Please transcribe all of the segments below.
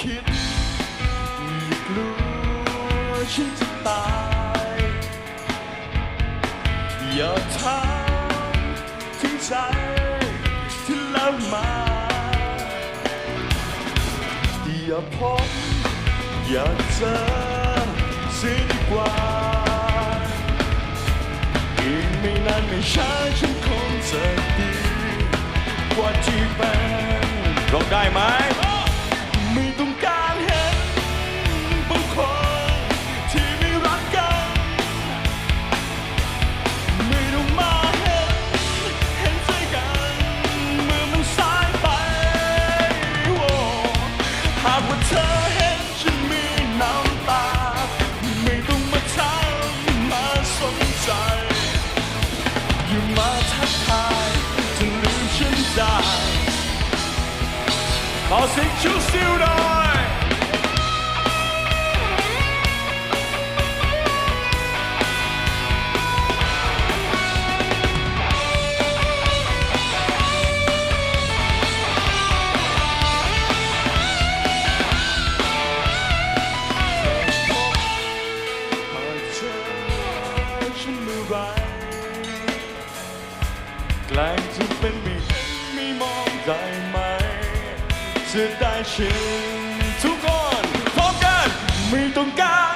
คิดอย่ากลัวฉันจะตาย อย่าถามถึงใจที่แล้วมา อย่าพบ อย่าเจอสิ่งดีกว่า อีกไม่นานไม่ช้าฉันคงจะดีกว่าที่เป็นร้องได้ไหม ขอเสิงชูซิวหน่อยหากเธอฉันเมื่อไรแกล้งจะเป็นไม่เห็นไม่มองได้ไหม จะได้ชินทุกคนพร้อมกันไม่ต้องการ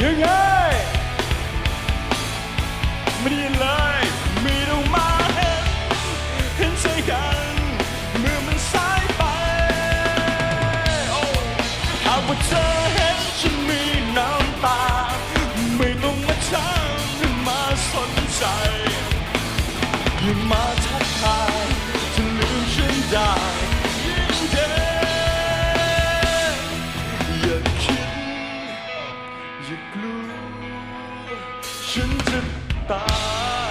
ยังไงไม่ได้เลยไม่ต้องมาเห็นเห็นใจกันเมื่อมันสายไปหากว่าเธอเห็นฉันมีน้ำตา ไม่ต้องมาถามหรือมาสนใจอย่ามา กลัวฉันจะตาย